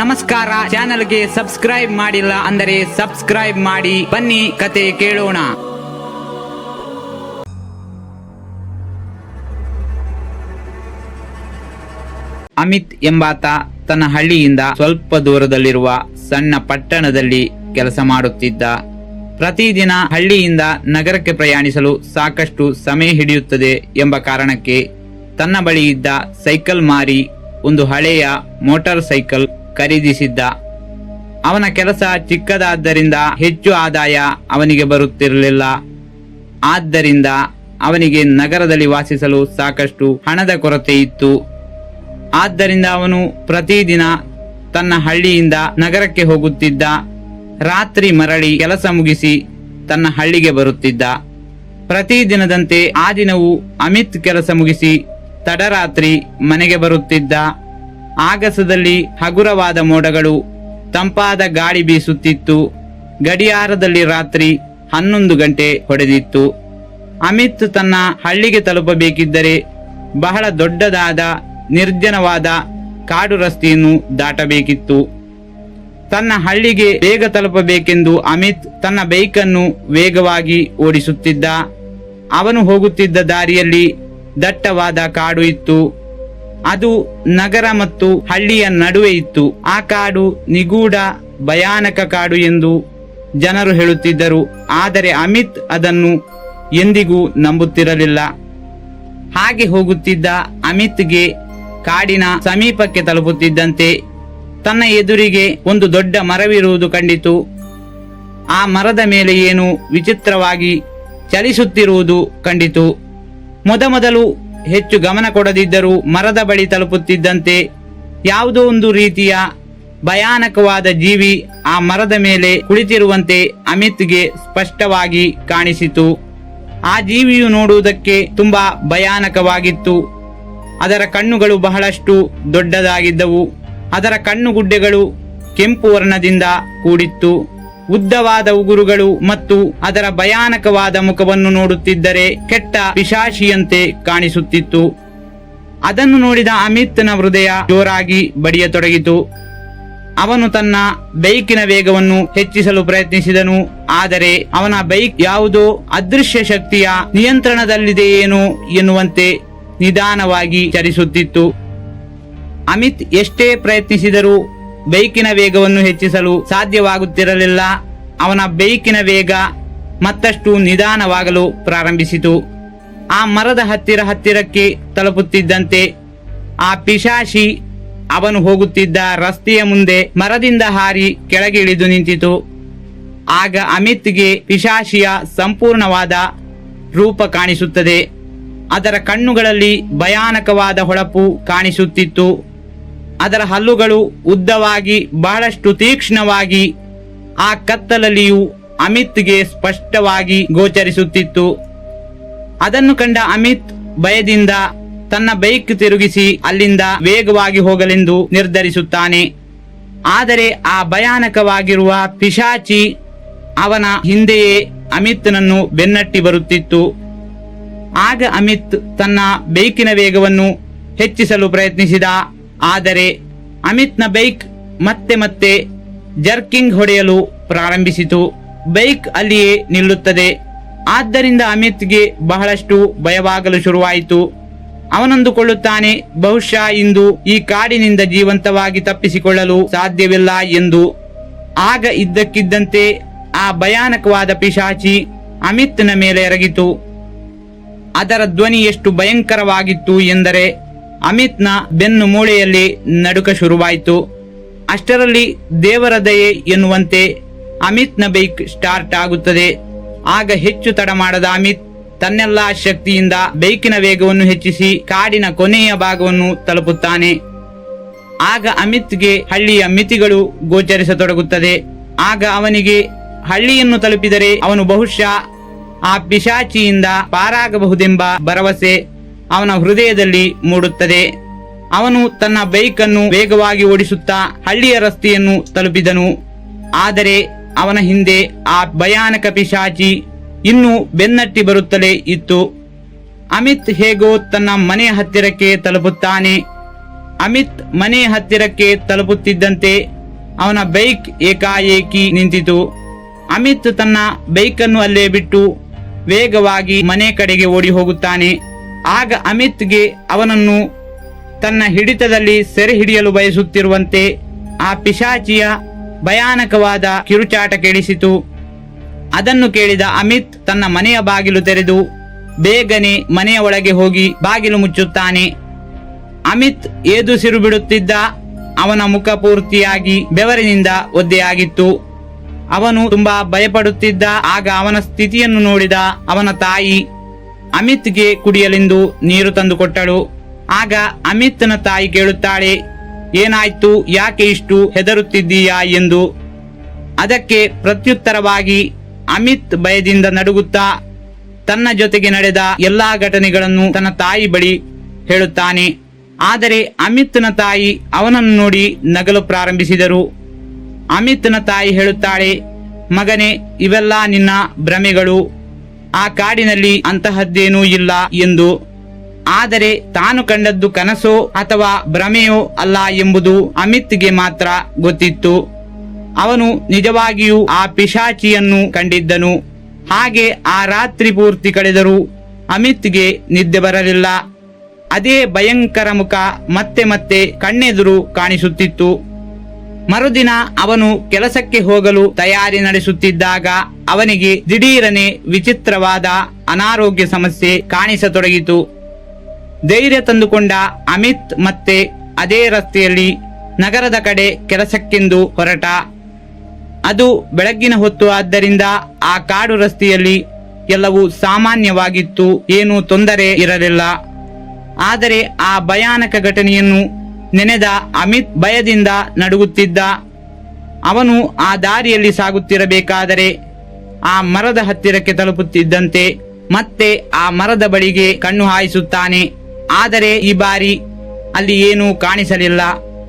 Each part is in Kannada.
ನಮಸ್ಕಾರ. ಚಾನಲ್ಗೆ ಸಬ್ಸ್ಕ್ರೈಬ್ ಮಾಡಿಲ್ಲ ಅಂದರೆ ಸಬ್ಸ್ಕ್ರೈಬ್ ಮಾಡಿ. ಬನ್ನಿ, ಕತೆ ಕೇಳೋಣ. ಅಮಿತ್ ಎಂಬಾತ ತನ್ನ ಹಳ್ಳಿಯಿಂದ ಸ್ವಲ್ಪ ದೂರದಲ್ಲಿರುವ ಸಣ್ಣ ಪಟ್ಟಣದಲ್ಲಿ ಕೆಲಸ ಮಾಡುತ್ತಿದ್ದ. ಪ್ರತಿದಿನ ಹಳ್ಳಿಯಿಂದ ನಗರಕ್ಕೆ ಪ್ರಯಾಣಿಸಲು ಸಾಕಷ್ಟು ಸಮಯ ಹಿಡಿಯುತ್ತದೆ ಎಂಬ ಕಾರಣಕ್ಕೆ ತನ್ನ ಬಳಿ ಇದ್ದ ಸೈಕಲ್ ಮಾರಿ ಒಂದು ಹಳೆಯ ಮೋಟಾರ್ ಸೈಕಲ್ ಖರೀದಿಸಿದ್ದ. ಅವನ ಕೆಲಸ ಚಿಕ್ಕದಾದ್ದರಿಂದ ಹೆಚ್ಚು ಆದಾಯ ಅವನಿಗೆ ಬರುತ್ತಿರಲಿಲ್ಲ. ಆದ್ದರಿಂದ ಅವನಿಗೆ ನಗರದಲ್ಲಿ ವಾಸಿಸಲು ಸಾಕಷ್ಟು ಹಣದ ಕೊರತೆ ಇತ್ತು. ಆದ್ದರಿಂದ ಅವನು ಪ್ರತಿದಿನ ತನ್ನ ಹಳ್ಳಿಯಿಂದ ನಗರಕ್ಕೆ ಹೋಗುತ್ತಿದ್ದ. ರಾತ್ರಿ ಮರಳಿ ಕೆಲಸ ಮುಗಿಸಿ ತನ್ನ ಹಳ್ಳಿಗೆ ಬರುತ್ತಿದ್ದ. ಪ್ರತಿದಿನದಂತೆ ಆ ದಿನವೂ ಅಮಿತ್ ಕೆಲಸ ಮುಗಿಸಿ ತಡರಾತ್ರಿ ಮನೆಗೆ ಬರುತ್ತಿದ್ದ. ಆಗಸದಲ್ಲಿ ಹಗುರವಾದ ಮೋಡಗಳು, ತಂಪಾದ ಗಾಳಿ ಬೀಸುತ್ತಿತ್ತು. ಗಡಿಯಾರದಲ್ಲಿ ರಾತ್ರಿ ಹನ್ನೊಂದು ಗಂಟೆ ಹೊಡೆದಿತ್ತು. ಅಮಿತ್ ತನ್ನ ಹಳ್ಳಿಗೆ ತಲುಪಬೇಕಿದ್ದರೆ ಬಹಳ ದೊಡ್ಡದಾದ, ನಿರ್ಜನವಾದ ಕಾಡು ರಸ್ತೆಯನ್ನು ದಾಟಬೇಕಿತ್ತು. ತನ್ನ ಹಳ್ಳಿಗೆ ಬೇಗ ತಲುಪಬೇಕೆಂದು ಅಮಿತ್ ತನ್ನ ಬೈಕನ್ನು ವೇಗವಾಗಿ ಓಡಿಸುತ್ತಿದ್ದ. ಅವನು ಹೋಗುತ್ತಿದ್ದ ದಾರಿಯಲ್ಲಿ ದಟ್ಟವಾದ ಕಾಡು ಇತ್ತು. ಅದು ನಗರ ಮತ್ತು ಹಳ್ಳಿಯ ನಡುವೆ ಇತ್ತು. ಆ ಕಾಡು ನಿಗೂಢ ಭಯಾನಕ ಕಾಡು ಎಂದು ಜನರು ಹೇಳುತ್ತಿದ್ದರು. ಆದರೆ ಅಮಿತ್ ಅದನ್ನು ಎಂದಿಗೂ ನಂಬುತ್ತಿರಲಿಲ್ಲ. ಹಾಗೆ ಹೋಗುತ್ತಿದ್ದ ಅಮಿತ್ಗೆ ಕಾಡಿನ ಸಮೀಪಕ್ಕೆ ತಲುಪುತ್ತಿದ್ದಂತೆ ತನ್ನ ಎದುರಿಗೆ ಒಂದು ದೊಡ್ಡ ಮರವಿರುವುದು ಕಂಡಿತು. ಆ ಮರದ ಮೇಲೆ ಏನು ವಿಚಿತ್ರವಾಗಿ ಚಲಿಸುತ್ತಿರುವುದು ಕಂಡಿತು. ಮೊದಮೊದಲು ಹೆಚ್ಚು ಗಮನ ಕೊಡದಿದ್ದರೂ ಮರದ ಬಳಿ ತಲುಪುತ್ತಿದ್ದಂತೆ ಯಾವುದೋ ಒಂದು ರೀತಿಯ ಭಯಾನಕವಾದ ಜೀವಿ ಆ ಮರದ ಮೇಲೆ ಕುಳಿತಿರುವಂತೆ ಅಮಿತ್ಗೆ ಸ್ಪಷ್ಟವಾಗಿ ಕಾಣಿಸಿತು. ಆ ಜೀವಿಯು ನೋಡುವುದಕ್ಕೆ ತುಂಬಾ ಭಯಾನಕವಾಗಿತ್ತು. ಅದರ ಕಣ್ಣುಗಳು ಬಹಳಷ್ಟು ದೊಡ್ಡದಾಗಿದ್ದವು. ಅದರ ಕಣ್ಣುಗುಡ್ಡೆಗಳು ಕೆಂಪು ವರ್ಣದಿಂದ ಕೂಡಿತ್ತು. ಉದ್ದವಾದ ಉಗುರುಗಳು ಮತ್ತು ಅದರ ಭಯಾನಕವಾದ ಮುಖವನ್ನು ನೋಡುತ್ತಿದ್ದರೆ ಕೆಟ್ಟ ಪಿಶಾಶಿಯಂತೆ ಕಾಣಿಸುತ್ತಿತ್ತು. ಅದನ್ನು ನೋಡಿದ ಅಮಿತ್ನ ಹೃದಯ ಜೋರಾಗಿ ಬಡಿಯತೊಡಗಿತು. ಅವನು ತನ್ನ ಬೈಕಿನ ವೇಗವನ್ನು ಹೆಚ್ಚಿಸಲು ಪ್ರಯತ್ನಿಸಿದನು, ಆದರೆ ಅವನ ಬೈಕ್ ಯಾವುದೋ ಅದೃಶ್ಯ ಶಕ್ತಿಯ ನಿಯಂತ್ರಣದಲ್ಲಿದೆಯೇನೋ ಎನ್ನುವಂತೆ ನಿಧಾನವಾಗಿ ಚಲಿಸುತ್ತಿತ್ತು ಅಮಿತ್ ಎಷ್ಟೇ ಪ್ರಯತ್ನಿಸಿದರೂ ಬೈಕಿನ ವೇಗವನ್ನು ಹೆಚ್ಚಿಸಲು ಸಾಧ್ಯವಾಗುತ್ತಿರಲಿಲ್ಲ. ಅವನ ಬೈಕಿನ ವೇಗ ಮತ್ತಷ್ಟು ನಿಧಾನವಾಗಲು ಪ್ರಾರಂಭಿಸಿತು. ಆ ಮರದ ಹತ್ತಿರ ಹತ್ತಿರಕ್ಕೆ ತಲುಪುತ್ತಿದ್ದಂತೆ ಆ ಪಿಶಾಶಿ ಅವನು ಹೋಗುತ್ತಿದ್ದ ರಸ್ತೆಯ ಮುಂದೆ ಮರದಿಂದ ಹಾರಿ ಕೆಳಗೆ ಇಳಿದು ನಿಂತಿತು. ಆಗ ಅಮಿತ್ಗೆ ಪಿಶಾಶಿಯ ಸಂಪೂರ್ಣವಾದ ರೂಪ ಕಾಣಿಸುತ್ತದೆ. ಅದರ ಕಣ್ಣುಗಳಲ್ಲಿ ಭಯಾನಕವಾದ ಹೊಳಪು ಕಾಣಿಸುತ್ತಿತ್ತು. ಅದರ ಹಲ್ಲುಗಳು ಉದ್ದವಾಗಿ ಬಹಳಷ್ಟು ತೀಕ್ಷ್ಣವಾಗಿ ಆ ಕತ್ತಲಲ್ಲಿಯೂ ಅಮಿತ್ಗೆ ಸ್ಪಷ್ಟವಾಗಿ ಗೋಚರಿಸುತ್ತಿತ್ತು. ಅದನ್ನು ಕಂಡ ಅಮಿತ್ ಭಯದಿಂದ ತನ್ನ ಬೈಕ್ ತಿರುಗಿಸಿ ಅಲ್ಲಿಂದ ವೇಗವಾಗಿ ಹೋಗಲೆಂದು ನಿರ್ಧರಿಸುತ್ತಾನೆ. ಆದರೆ ಆ ಭಯಾನಕವಾಗಿರುವ ಪಿಶಾಚಿ ಅವನ ಹಿಂದೆಯೇ ಅಮಿತ್ನನ್ನು ಬೆನ್ನಟ್ಟಿ ಬರುತ್ತಿತ್ತು. ಆಗ ಅಮಿತ್ ತನ್ನ ಬೈಕಿನ ವೇಗವನ್ನು ಹೆಚ್ಚಿಸಲು ಪ್ರಯತ್ನಿಸಿದ. ಆದರೆ ಅಮಿತ್ನ ಬೈಕ್ ಮತ್ತೆ ಮತ್ತೆ ಜರ್ಕಿಂಗ್ ಹೊಡೆಯಲು ಪ್ರಾರಂಭಿಸಿತು. ಬೈಕ್ ಅಲ್ಲಿಯೇ ನಿಲ್ಲುತ್ತದೆ. ಆದ್ದರಿಂದ ಅಮಿತ್ಗೆ ಬಹಳಷ್ಟು ಭಯವಾಗಲು ಶುರುವಾಯಿತು. ಅವನಂದುಕೊಳ್ಳುತ್ತಾನೆ, ಬಹುಶಃ ಇಂದು ಈ ಕಾಡಿನಿಂದ ಜೀವಂತವಾಗಿ ತಪ್ಪಿಸಿಕೊಳ್ಳಲು ಸಾಧ್ಯವಿಲ್ಲ ಎಂದು. ಆಗ ಇದ್ದಕ್ಕಿದ್ದಂತೆ ಆ ಭಯಾನಕವಾದ ಪಿಶಾಚಿ ಅಮಿತ್ನ ಮೇಲೆ ಎರಗಿತು. ಅದರ ಧ್ವನಿ ಎಷ್ಟು ಭಯಂಕರವಾಗಿತ್ತು ಎಂದರೆ ಅಮಿತ್ನ ಬೆನ್ನು ಮೂಳೆಯಲ್ಲಿ ನಡುಕ ಶುರುವಾಯಿತು. ಅಷ್ಟರಲ್ಲಿ ದೇವರ ದಯೆ ಎನ್ನುವಂತೆ ಅಮಿತ್ನ ಬೈಕ್ ಸ್ಟಾರ್ಟ್ ಆಗುತ್ತದೆ. ಆಗ ಹೆಚ್ಚು ತಡ ಮಾಡದ ಅಮಿತ್ ತನ್ನೆಲ್ಲಾ ಶಕ್ತಿಯಿಂದ ಬೈಕಿನ ವೇಗವನ್ನು ಹೆಚ್ಚಿಸಿ ಕಾಡಿನ ಕೊನೆಯ ಭಾಗವನ್ನು ತಲುಪುತ್ತಾನೆ. ಆಗ ಅಮಿತ್ಗೆ ಹಳ್ಳಿಯ ಮಿತಿಗಳು ಗೋಚರಿಸತೊಡಗುತ್ತದೆ. ಆಗ ಅವನಿಗೆ ಹಳ್ಳಿಯನ್ನು ತಲುಪಿದರೆ ಅವನು ಬಹುಶಃ ಆ ಪಿಶಾಚಿಯಿಂದ ಪಾರಾಗಬಹುದೆಂಬ ಭರವಸೆ ಅವನ ಹೃದಯದಲ್ಲಿ ಮೂಡುತ್ತದೆ. ಅವನು ತನ್ನ ಬೈಕನ್ನು ವೇಗವಾಗಿ ಓಡಿಸುತ್ತಾ ಹಳ್ಳಿಯ ರಸ್ತೆಯನ್ನು ತಲುಪಿದನು. ಆದರೆ ಅವನ ಹಿಂದೆ ಆ ಭಯಾನಕ ಪಿಶಾಚಿ ಇನ್ನೂ ಬೆನ್ನಟ್ಟಿ ಬರುತ್ತಲೇ ಇತ್ತು. ಅಮಿತ್ ಹೇಗೋ ತನ್ನ ಮನೆ ಹತ್ತಿರಕ್ಕೆ ತಲುಪುತ್ತಾನೆ. ಅಮಿತ್ ಮನೆ ಹತ್ತಿರಕ್ಕೆ ತಲುಪುತ್ತಿದ್ದಂತೆ ಅವನ ಬೈಕ್ ಏಕಾಏಕಿ ನಿಂತಿತು. ಅಮಿತ್ ತನ್ನ ಬೈಕನ್ನು ಅಲ್ಲೇ ಬಿಟ್ಟು ವೇಗವಾಗಿ ಮನೆ ಕಡೆಗೆ ಓಡಿ ಹೋಗುತ್ತಾನೆ. ಆಗ ಅಮಿತ್ಗೆ ಅವನನ್ನು ತನ್ನ ಹಿಡಿತದಲ್ಲಿ ಸೆರೆ ಹಿಡಿಯಲು ಬಯಸುತ್ತಿರುವಂತೆ ಆ ಪಿಶಾಚಿಯ ಭಯಾನಕವಾದ ಕಿರುಚಾಟ ಕೇಳಿಸಿತು. ಅದನ್ನು ಕೇಳಿದ ಅಮಿತ್ ತನ್ನ ಮನೆಯ ಬಾಗಿಲು ತೆರೆದು ಬೇಗನೆ ಮನೆಯ ಒಳಗೆ ಹೋಗಿ ಬಾಗಿಲು ಮುಚ್ಚುತ್ತಾನೆ. ಅಮಿತ್ ಏದುಸಿರು ಬಿಡುತ್ತಿದ್ದ ಅವನ ಮುಖ ಪೂರ್ತಿಯಾಗಿ ಬೆವರಿನಿಂದ ಒದ್ದೆಯಾಗಿತ್ತು. ಅವನು ತುಂಬಾ ಭಯಪಡುತ್ತಿದ್ದ, ಆಗ ಅವನ ಸ್ಥಿತಿಯನ್ನು ನೋಡಿದ ಅವನ ತಾಯಿ ಅಮಿತ್ಗೆ ಕುಡಿಯಲೆಂದು ನೀರು ತಂದುಕೊಟ್ಟಳು ಆಗ ಅಮಿತ್ನ ತಾಯಿ ಕೇಳುತ್ತಾಳೆ, ಏನಾಯ್ತು, ಯಾಕೆ ಇಷ್ಟು ಹೆದರುತ್ತಿದ್ದೀಯಾ ಎಂದು. ಅದಕ್ಕೆ ಪ್ರತ್ಯುತ್ತರವಾಗಿ ಅಮಿತ್ ಭಯದಿಂದ ನಡುಗುತ್ತಾ, ತನ್ನ ಜೊತೆಗೆ ನಡೆದ ಎಲ್ಲಾ ಘಟನೆಗಳನ್ನು ತನ್ನ ತಾಯಿ ಬಳಿ ಹೇಳುತ್ತಾನೆ. ಆದರೆ ಅಮಿತ್ನ ತಾಯಿ ಅವನನ್ನು ನೋಡಿ ನಗಲು ಪ್ರಾರಂಭಿಸಿದರು. ಅಮಿತ್ನ ತಾಯಿ ಹೇಳುತ್ತಾಳೆ, ಮಗನೇ, ಇವೆಲ್ಲ ನಿನ್ನ ಭ್ರಮೆಗಳು. ಆ ಕಾಡಿನಲ್ಲಿ ಅಂತಹದ್ದೇನೂ ಇಲ್ಲ ಎಂದು. ಆದರೆ ತಾನು ಕಂಡದ್ದು ಕನಸೋ ಅಥವಾ ಭ್ರಮೆಯೋ ಅಲ್ಲ ಎಂಬುದು ಅಮಿತ್ಗೆ ಮಾತ್ರ ಗೊತ್ತಿತ್ತು. ಅವನು ನಿಜವಾಗಿಯೂ ಆ ಪಿಶಾಚಿಯನ್ನು ಕಂಡಿದ್ದನು. ಹಾಗೆ ಆ ರಾತ್ರಿ ಪೂರ್ತಿ ಕಳೆದರೂ ಅಮಿತ್ಗೆ ನಿದ್ದೆ ಬರಲಿಲ್ಲ. ಅದೇ ಭಯಂಕರ ಮುಖ ಮತ್ತೆ ಮತ್ತೆ ಕಣ್ಣೆದುರು ಕಾಣಿಸುತ್ತಿತ್ತು. ಮರುದಿನ ಅವನು ಕೆಲಸಕ್ಕೆ ಹೋಗಲು ತಯಾರಿ ನಡೆಸುತ್ತಿದ್ದಾಗ ಅವನಿಗೆ ದಿಢೀರನೆ ವಿಚಿತ್ರವಾದ ಅನಾರೋಗ್ಯ ಸಮಸ್ಯೆ ಕಾಣಿಸತೊಡಗಿತು. ಧೈರ್ಯ ತಂದುಕೊಂಡ ಅಮಿತ್ ಮತ್ತೆ ಅದೇ ರಸ್ತೆಯಲ್ಲಿ ನಗರದ ಕಡೆ ಕೆಲಸಕ್ಕೆಂದು ಹೊರಟ. ಅದು ಬೆಳಗ್ಗಿನ ಹೊತ್ತು ಆದ್ದರಿಂದ ಆ ಕಾಡು ರಸ್ತೆಯಲ್ಲಿ ಎಲ್ಲವೂ ಸಾಮಾನ್ಯವಾಗಿತ್ತು. ಏನೂ ತೊಂದರೆ ಇರಲಿಲ್ಲ. ಆದರೆ ಆ ಭಯಾನಕ ಘಟನೆಯನ್ನು ನೆನೆದ ಅಮಿತ್ ಭಯದಿಂದ ನಡುಗುತ್ತಿದ್ದ. ಅವನು ಆ ದಾರಿಯಲ್ಲಿ ಸಾಗುತ್ತಿರಬೇಕಾದರೆ ಆ ಮರದ ಹತ್ತಿರಕ್ಕೆ ತಲುಪುತ್ತಿದ್ದಂತೆ ಮತ್ತೆ ಆ ಮರದ ಬಳಿಗೆ ಕಣ್ಣು ಹಾಯಿಸುತ್ತಾನೆ. ಆದರೆ ಈ ಬಾರಿ ಅಲ್ಲಿ ಏನೂ ಕಾಣಿಸಲಿಲ್ಲ.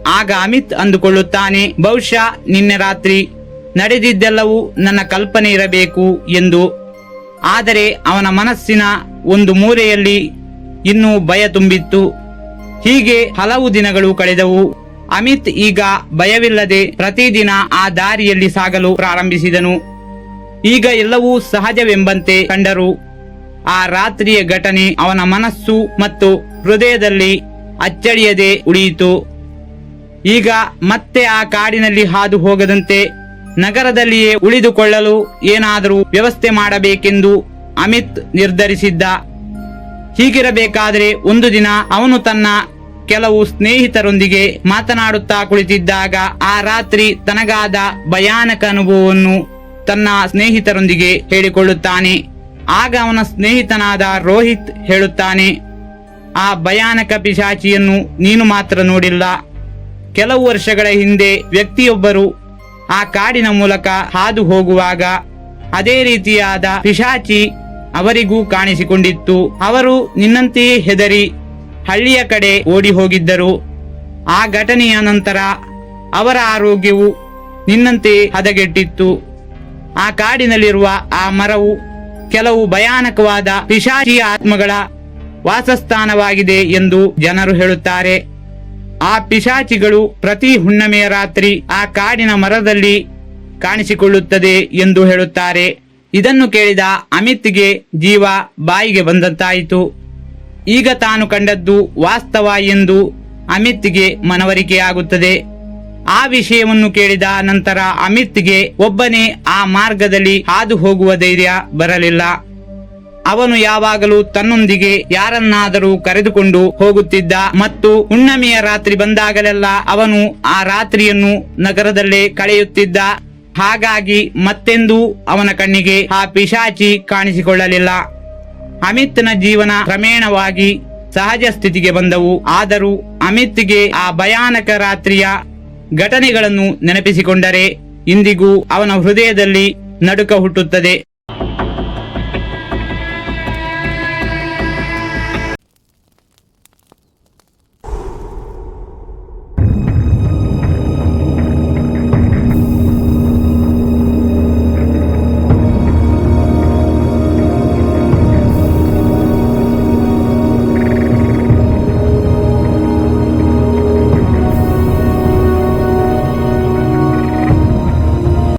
ಆಗ ಅಮಿತ್ ಅಂದುಕೊಳ್ಳುತ್ತಾನೆ, ಬಹುಶಃ ನಿನ್ನೆ ರಾತ್ರಿ ನಡೆದಿದ್ದೆಲ್ಲವೂ ನನ್ನ ಕಲ್ಪನೆ ಇರಬೇಕು ಎಂದು. ಆದರೆ ಅವನ ಮನಸ್ಸಿನ ಒಂದು ಮೂರೆಯಲ್ಲಿ ಇನ್ನೂ ಭಯ ತುಂಬಿತ್ತು. ಹೀಗೆ ಹಲವು ದಿನಗಳು ಕಳೆದವು. ಅಮಿತ್ ಈಗ ಭಯವಿಲ್ಲದೆ ಪ್ರತಿದಿನ ಆ ದಾರಿಯಲ್ಲಿ ಸಾಗಲು ಪ್ರಾರಂಭಿಸಿದನು. ಈಗ ಎಲ್ಲವೂ ಸಹಜವೆಂಬಂತೆ ಕಂಡರು. ಆ ರಾತ್ರಿಯ ಘಟನೆ ಅವನ ಮನಸ್ಸು ಮತ್ತು ಹೃದಯದಲ್ಲಿ ಅಚ್ಚಳಿಯದೆ ಉಳಿಯಿತು. ಈಗ ಮತ್ತೆ ಆ ಕಾಡಿನಲ್ಲಿ ಹಾದು ಹೋಗದಂತೆ ನಗರದಲ್ಲಿಯೇ ಉಳಿದುಕೊಳ್ಳಲು ಏನಾದರೂ ವ್ಯವಸ್ಥೆ ಮಾಡಬೇಕೆಂದು ಅಮಿತ್ ನಿರ್ಧರಿಸಿದ್ದ. ಹೀಗಿರಬೇಕಾದರೆ ಒಂದು ದಿನ ಅವನು ತನ್ನ ಕೆಲವು ಸ್ನೇಹಿತರೊಂದಿಗೆ ಮಾತನಾಡುತ್ತಾ ಕುಳಿತಿದ್ದಾಗ ಆ ರಾತ್ರಿ ತನಗಾದ ಭಯಾನಕ ಅನುಭವವನ್ನು ತನ್ನ ಸ್ನೇಹಿತರೊಂದಿಗೆ ಹೇಳಿಕೊಳ್ಳುತ್ತಾನೆ. ಆಗ ಅವನ ಸ್ನೇಹಿತನಾದ ರೋಹಿತ್ ಹೇಳುತ್ತಾನೆ, ಆ ಭಯಾನಕ ಪಿಶಾಚಿಯನ್ನು ನೀನು ಮಾತ್ರ ನೋಡಿಲ್ಲ. ಕೆಲವು ವರ್ಷಗಳ ಹಿಂದೆ ವ್ಯಕ್ತಿಯೊಬ್ಬರು ಆ ಕಾಡಿನ ಮೂಲಕ ಹಾದು ಹೋಗುವಾಗ ಅದೇ ರೀತಿಯಾದ ಪಿಶಾಚಿ ಅವರಿಗೂ ಕಾಣಿಸಿಕೊಂಡಿತ್ತು. ಅವರು ನಿನ್ನಂತೆಯೇ ಹೆದರಿ ಹಳ್ಳಿಯ ಕಡೆ ಓಡಿ ಹೋಗಿದ್ದರು. ಆ ಘಟನೆಯ ನಂತರ ಅವರ ಆರೋಗ್ಯವು ನಿನ್ನಂತೆಯೇ ಹದಗೆಟ್ಟಿತ್ತು. ಆ ಕಾಡಿನಲ್ಲಿರುವ ಆ ಮರವು ಕೆಲವು ಭಯಾನಕವಾದ ಪಿಶಾಚಿ ಆತ್ಮಗಳ ವಾಸಸ್ಥಾನವಾಗಿದೆ ಎಂದು ಜನರು ಹೇಳುತ್ತಾರೆ. ಆ ಪಿಶಾಚಿಗಳು ಪ್ರತಿ ಹುಣ್ಣಮೆಯ ರಾತ್ರಿ ಆ ಕಾಡಿನ ಮರದಲ್ಲಿ ಕಾಣಿಸಿಕೊಳ್ಳುತ್ತದೆ ಎಂದು ಹೇಳುತ್ತಾರೆ. ಇದನ್ನು ಕೇಳಿದ ಅಮಿತ್ಗೆ ಜೀವ ಬಾಯಿಗೆ ಬಂದಂತಾಯಿತು. ಈಗ ತಾನು ಕಂಡದ್ದು ವಾಸ್ತವ ಎಂದು ಅಮಿತ್ಗೆ ಮನವರಿಕೆಯಾಗುತ್ತದೆ. ಆ ವಿಷಯವನ್ನು ಕೇಳಿದ ನಂತರ ಅಮಿತ್ಗೆ ಒಬ್ಬನೇ ಆ ಮಾರ್ಗದಲ್ಲಿ ಹಾದು ಹೋಗುವ ಧೈರ್ಯ ಬರಲಿಲ್ಲ. ಅವನು ಯಾವಾಗಲೂ ತನ್ನೊಂದಿಗೆ ಯಾರನ್ನಾದರೂ ಕರೆದುಕೊಂಡು ಹೋಗುತ್ತಿದ್ದ ಮತ್ತು ಹುಣ್ಣಮೆಯ ರಾತ್ರಿ ಬಂದಾಗಲೆಲ್ಲ ಅವನು ಆ ರಾತ್ರಿಯನ್ನು ನಗರದಲ್ಲೇ ಕಳೆಯುತ್ತಿದ್ದ. ಹಾಗಾಗಿ ಮತ್ತೆಂದೂ ಅವನ ಕಣ್ಣಿಗೆ ಆ ಪಿಶಾಚಿ ಕಾಣಿಸಿಕೊಳ್ಳಲಿಲ್ಲ. ಅಮಿತ್ನ ಜೀವನ ಕ್ರಮೇಣವಾಗಿ ಸಹಜ ಸ್ಥಿತಿಗೆ ಬಂದವು. ಆದರೂ ಅಮಿತ್ಗೆ ಆ ಭಯಾನಕ ರಾತ್ರಿಯ ಘಟನೆಗಳನ್ನು ನೆನಪಿಸಿಕೊಂಡರೆ ಇಂದಿಗೂ ಅವನ ಹೃದಯದಲ್ಲಿ ನಡುಕ ಹುಟ್ಟುತ್ತದೆ.